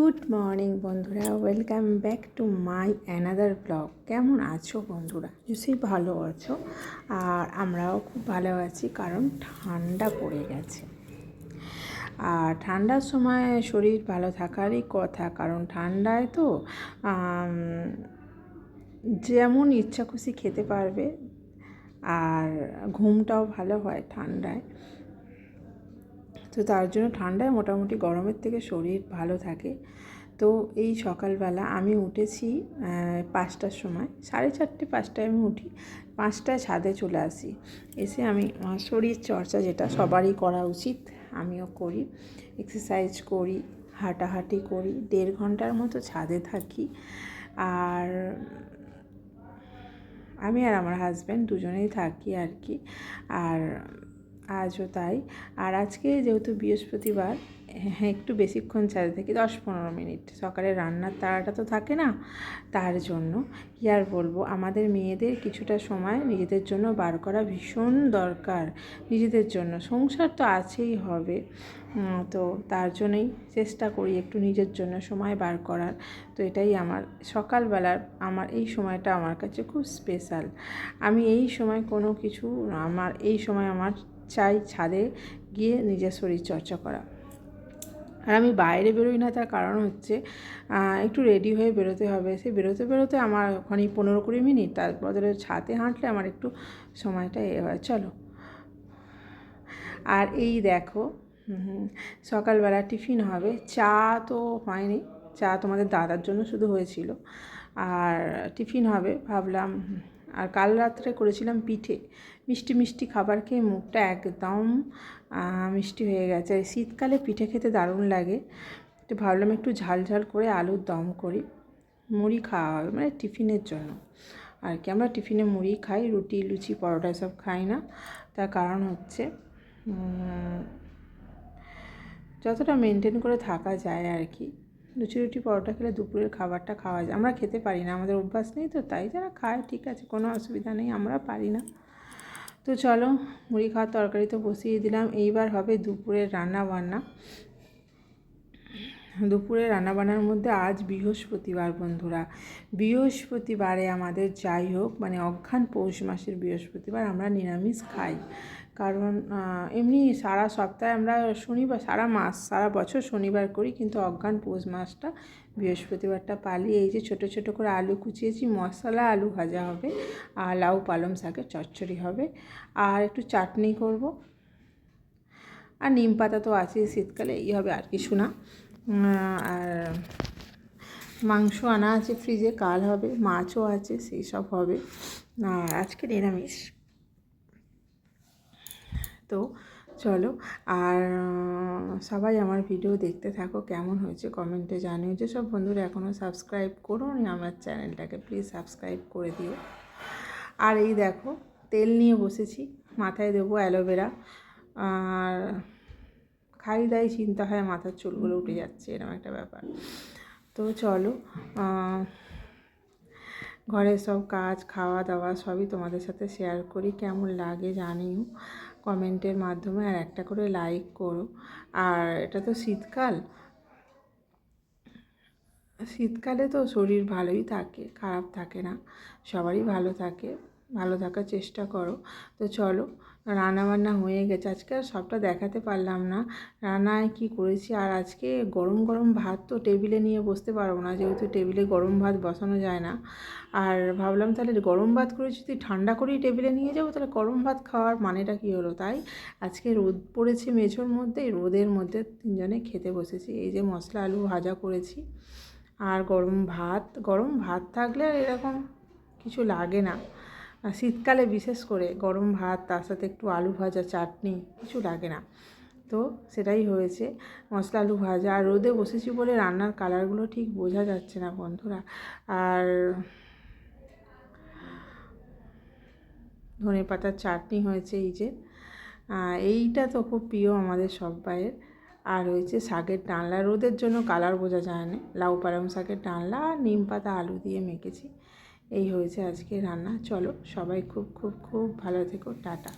Good morning বন্ধুরা, welcome back to my another blog. কেমন আছো বন্ধুরা? নিশ্চয়ই ভালো আছো। আর আমরাও খুব ভালো আছি, কারণ ঠান্ডা পড়ে গেছে। আর ঠান্ডার সময় শরীর ভালো থাকারই কথা, কারণ ঠান্ডায় তো যেমন ইচ্ছা খুশি খেতে পারবে, আর ঘুমটাও ভালো হয় ঠান্ডায়। তো তার জন্য ঠান্ডায় মোটামুটি গরমের থেকে শরীর ভালো থাকে। তো এই সকালবেলা আমি উঠেছি পাঁচটার সময়, সাড়ে চারটে পাঁচটায় আমি উঠি, পাঁচটায় ছাদে চলে আসি। এসে আমি, আমার শরীর চর্চা যেটা সবারই করা উচিত, আমিও করি এক্সারসাইজ করি, হাঁটাহাঁটি করি, দেড় ঘণ্টার মতো ছাদে থাকি। আর আমি আর আমার হাজব্যান্ড দুজনেই থাকি আর কি। আর আজও তাই। আর আজকে যেহেতু বৃহস্পতিবার হ্যাঁ একটু বেশিক্ষণ ছাদে থাকি দশ পনেরো মিনিট। সকালে রান্নার তাড়াটা তো থাকে না, তার জন্য কী আর বলব? আমাদের মেয়েদের কিছুটা সময় নিজেদের জন্য বার করা ভীষণ দরকার, নিজেদের জন্য। সংসার তো আছেই হবে তো তার জন্যই চেষ্টা করি একটু নিজের জন্য সময় বার করার। তো এটাই আমার, সকালবেলার আমার, এই সময়টা আমার কাছে খুব স্পেশাল। আমি এই সময় কোনো কিছু, আমার, এই সময় আমার চাই ছাদে গিয়ে নিজের শরীর চর্চা করা। আর আমি বাইরে বেরোই না, তার কারণ হচ্ছে একটু রেডি হয়ে বেরোতে হবে। সে বেরোতে বেরোতে আমার ওখানে পনেরো কুড়ি মিনিট তার বদলে ছাদে হাঁটলে আমার একটু সময়টা এ হয়। চলো। আর এই দেখো সকালবেলা টিফিন হবে। চা তো হয়নি, চা তোমাদের দাদার জন্য শুধু হয়েছিল। আর টিফিন হবে, ভাবলাম আর কাল রাত্রে করেছিলাম পিঠে। মিষ্টি মিষ্টি খাবার খেয়ে মুখটা একদম মিষ্টি হয়ে গেছে। শীতকালে পিঠে খেতে দারুণ লাগে। তো ভাবলাম একটু ঝাল ঝাল করে আলুর দম করি। মুড়ি খাওয়া হবে মানে টিফিনের জন্য। আর কি, আমরা টিফিনে মুড়ি খাই, রুটি, লুচি, পরোটা সব খাই না। তার কারণ হচ্ছে যতটা মেনটেন করে থাকা যায় আর কি। লুচি রুটি পরোটা খেলে দুপুরের খাবারটা খাওয়া যায়। আমরা খেতে পারি না, আমাদের অভ্যাস নেই তো, তাই যারা খায়, ঠিক আছে, কোনো অসুবিধা নেই, আমরা পারি না। তো চলো, মুড়ি খাওয়ার তরকারি তো বসিয়ে দিলাম, এইবার হবে দুপুরের রান্না বান্না দুপুরে রান্নাবান্নার মধ্যে আজ বৃহস্পতিবার বন্ধুরা। বৃহস্পতিবারে আমাদের যাই হোক মানে অঘ্রান পৌষ মাসের বৃহস্পতিবার আমরা নিরামিষ খাই। কারণ এমনি সারা সপ্তাহে আমরা শনিবার, সারা মাস, সারা বছর শনিবার করি, কিন্তু অজ্ঞান পৌষ মাসটা, বৃহস্পতিবারটা পালি এই যে ছোট ছোট করে আলু কুচিয়েছি, মশলা আলু ভাজা হবে, আর লাউ পালং শাকের চচ্চড়ি হবে, আর একটু চাটনি করব। আর নিম পাতা তো আছেই, শীতকালে এই হবে আর কিছু না। আর মাংস আনা আছে ফ্রিজে, কাল হবে, মাছও আছে, সেই সব হবে। আর আজকে নিরামিষ। তো চলো, আর সবাই আমার ভিডিও দেখতে থাকো, কেমন হয়েছে কমেন্টে জানিও। যেসব বন্ধুরা এখনও সাবস্ক্রাইব করো নি, আমার চ্যানেলটাকে প্লিজ সাবস্ক্রাইব করে দিও। আর এই দেখো, তেল নিয়ে বসেছি, মাথায় দেবো অ্যালোভেরা। আর খাই দাই চিন্তা হয় মাথার চুলগুলো উঠে যাচ্ছে এরকম একটা ব্যাপার। তো চলো ঘরের সব কাজ, খাওয়া দাওয়া সবই তোমাদের সাথে শেয়ার করি, কেমন লাগে জানিও কমেন্টের মাধ্যমে, আর একটা করে লাইক করো। আর এটা তো শীতকাল। শীতকালে তো শরীর ভালোই থাকে, খারাপ থাকে না, সবারই ভালো থাকে। ভালো থাকার চেষ্টা করো। তো চলো, রান্নাবান্না হয়ে গেছে। আজকে আর সবটা দেখাতে পারলাম না। রান্নায় কি করেছি? আর আজকে গরম গরম ভাত তো টেবিলে নিয়ে বসতে পারব না, যেহেতু টেবিলে গরম ভাত বসানো যায় না। আর ভাবলাম তাহলে গরম ভাত করে যদি ঠান্ডা করেই টেবিলে নিয়ে যাব, তাহলে গরম ভাত খাওয়ার মানেটা কী হলো তাই? আজকে রোদ পড়েছে মেঝোর মধ্যে রোদের মধ্যে তিনজনে খেতে বসেছি। এই যে মশলা আলু ভাজা করেছি। আর গরম ভাত গরম ভাত থাকলে আর এরকম কিছু লাগে না। আর শীতকালে বিশেষ করে গরম ভাত, তার সাথে একটু আলু ভাজা, চাটনি, কিছু লাগে না। তো সেটাই হয়েছে। মশলা, আলু ভাজা, আর রোদে বসেছি বলে রান্নার কালারগুলো ঠিক বোঝা যাচ্ছে না বন্ধুরা। আর ধনে পাতার চাটনি হয়েছে এই যে। এইটা তো খুব প্রিয় আমাদের সবাইয়ের আর হয়েছে শাকের ডালনা। রোদের জন্য কালার বোঝা যায় না। লাউ, পালং শাকের ডালনা আর নিম পাতা, আলু দিয়ে মেখেছি। এই হয়েছে আজকে রান্না। চলো সবাই খুব খুব খুব ভালো থেকো। টাটা।